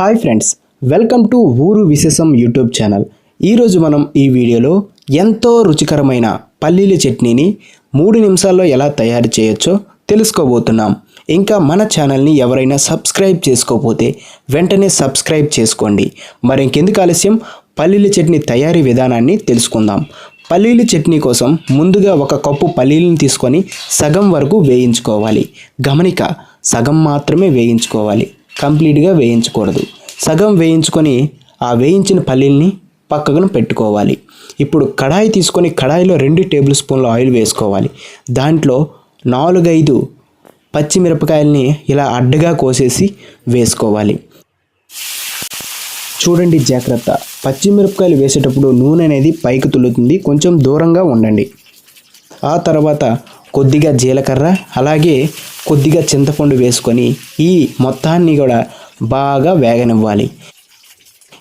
Hi friends welcome to ఊరు విశేషం YouTube channel. ఈరోజు మనం ఈ వీడియోలో ఎంతో రుచికరమైన పల్లీల చట్నీని మూడు నిమిషాల్లో ఎలా తయారు చేయొచ్చో తెలుసుకోబోతున్నాం. ఇంకా మన ఛానల్ని ఎవరైనా సబ్స్క్రైబ్ చేసుకోకపోతే వెంటనే సబ్స్క్రైబ్ చేసుకోండి. మరి ఇంకెందుకు ఆలస్యం? పల్లీల చట్నీ తయారీ విధానాన్ని తెలుసుకుందాం. పల్లీల చట్నీ కోసం ముందుగా ఒక కప్పు పల్లీలను తీసుకొని సగం వరకు వేయించుకోవాలి. గమనిక సగం మాత్రమే వేయించుకోవాలి. కంప్లీట్గా వేయించకూడదు. సగం వేయించుకొని ఆ వేయించిన పల్లీల్ని పక్కన పెట్టుకోవాలి. ఇప్పుడు కడాయి తీసుకొని కడాయిలో రెండు టేబుల్ స్పూన్ల ఆయిల్ వేసుకోవాలి. దాంట్లో నాలుగైదు పచ్చిమిరపకాయల్ని ఇలా అడ్డగా కోసేసి వేసుకోవాలి. చూడండి జాగ్రత్త. పచ్చిమిరపకాయలు వేసేటప్పుడు నూనె అనేది పైకి తుల్లుతుంది. కొంచెం దూరంగా ఉండండి. ఆ తర్వాత కొద్దిగా జీలకర్ర అలాగే కొద్దిగా చింతపండు వేసుకొని ఈ మొత్తాన్ని కూడా బాగా వేగనివ్వాలి.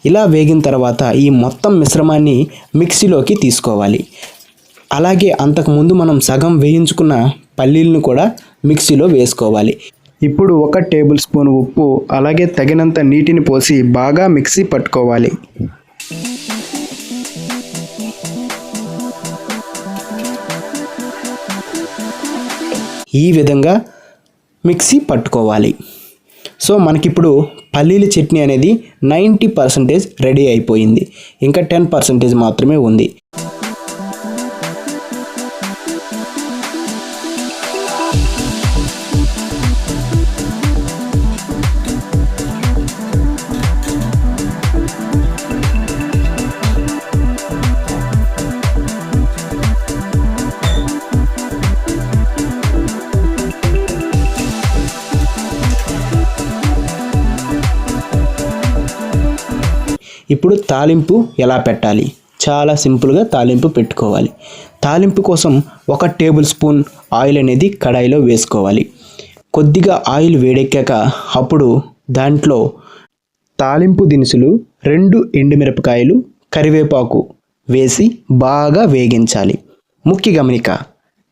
ఇలా వేగిన తర్వాత ఈ మొత్తం మిశ్రమాన్ని మిక్సీలోకి తీసుకోవాలి. అలాగే అంతకుముందు మనం సగం వేయించుకున్న పల్లీలను కూడా మిక్సీలో వేసుకోవాలి. ఇప్పుడు ఒక టేబుల్ స్పూన్ ఉప్పు అలాగే తగినంత నీటిని పోసి బాగా మిక్సీ పట్టుకోవాలి. ఈ విధంగా మిక్సీ పట్టుకోవాలి. సో మనకిప్పుడు పల్లీల చట్నీ అనేది నైంటీ పర్సెంటేజ్ రెడీ అయిపోయింది. ఇంకా టెన్ పర్సెంటేజ్ మాత్రమే ఉంది. ఇప్పుడు తాలింపు ఎలా పెట్టాలి? చాలా సింపుల్గా తాలింపు పెట్టుకోవాలి. తాలింపు కోసం ఒక టేబుల్ స్పూన్ ఆయిల్ అనేది కడాయిలో వేసుకోవాలి. కొద్దిగా ఆయిల్ వేడెక్కాక అప్పుడు దాంట్లో తాలింపు దినుసులు రెండు ఎండుమిరపకాయలు కరివేపాకు వేసి బాగా వేగించాలి. ముఖ్య గమనిక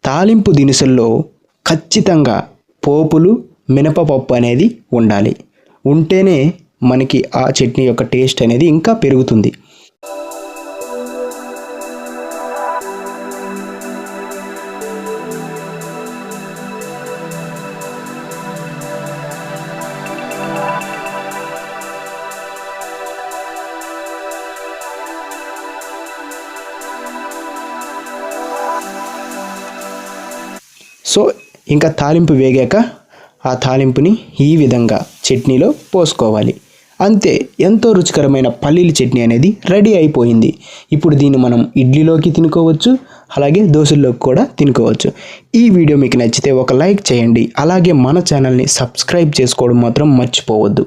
తాలింపు దినుసుల్లో ఖచ్చితంగా పోపులు మినపపప్పు అనేది ఉండాలి. ఉంటేనే మనకి ఆ చట్నీ యొక్క టేస్ట్ అనేది ఇంకా పెరుగుతుంది. సో ఇంకా తాలింపు వేగాక ఆ తాలింపుని ఈ విధంగా చట్నీలో పోసుకోవాలి. అంతే ఎంతో రుచికరమైన పల్లీల చట్నీ అనేది రెడీ అయిపోయింది. ఇప్పుడు దీన్ని మనం ఇడ్లీలోకి తినుకోవచ్చు అలాగే దోశల్లోకి కూడా తినుకోవచ్చు. ఈ వీడియో మీకు నచ్చితే ఒక లైక్ చేయండి అలాగే మన ఛానల్ని సబ్స్క్రైబ్ చేసుకోవడం మాత్రం మర్చిపోవద్దు.